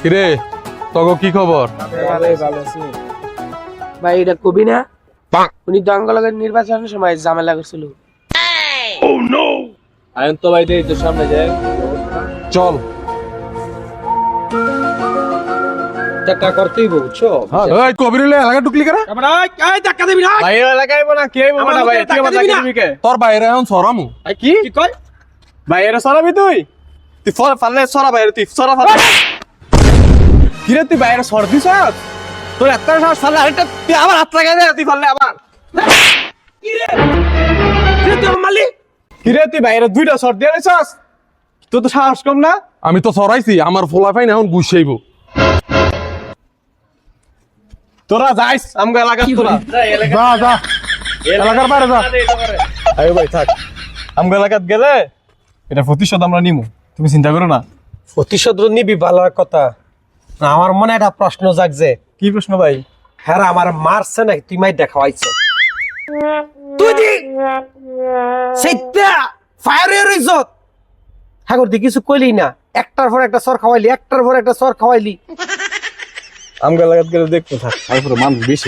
কিরে তগো কি খবর? ভাই এটা কবি না? উনি দঙ্গলগের নির্বাচনের সময় ঝামেলা করছিল। আয়ন তো ভাই দেই তো সামনে যায় চল। টাকা করতেই বুঝছ? এই এলাকা ঢুকলি কেন? ধাক্কা দিবি না ভাই এলাকায় বনা কে না ভাই? টাকা দিবি কে? তোর বাইরে এখন সরামু। আই কি? কি কয়? ভাই এর সরাবি তুই? তুই ফল ফাললে সরা ভাই তুই সরা ফাল। কি রে তুই বাইরে সর দিছ তোর এত সাহস ফাললে আরেকটা তুই আবার হাত লাগাই দে তুই ফাললে আবার। কি রে তুই বাইরে দুইটা সর দিয়ে রেছস তোর তো সাহস কম না? আমি তো সরাইছি আমার ফোলা ফাইন এখন গুছাইব তোরা যাইস আমগো এলাকা তোরা। যা যা। এলাকার বাইরে যা। আরে ভাই থাক। আমগো এলাকাত গেলে এটা প্রতিশোধ আমরা নিমু। তুমি চিন্তা করো না। প্রতিশোধ নিবি ভালো কথা। না, আমার মনে একটা প্রশ্ন জাগছে কি প্রশ্ন ভাই? হ্যাঁ আমার মারছে নাকি? তুই মাই দেখাওয়াইছ তুই দি! সেইটা ফায়ার ইজ্জত হ্যাঁ কিছু কইলি না। একটার পর একটা সর খাওয়াইলি একটার পর একটা সর খাওয়াইলি। আমগা লাগাত গেলে দেখতে থাক তারপরে মানুষ বেশি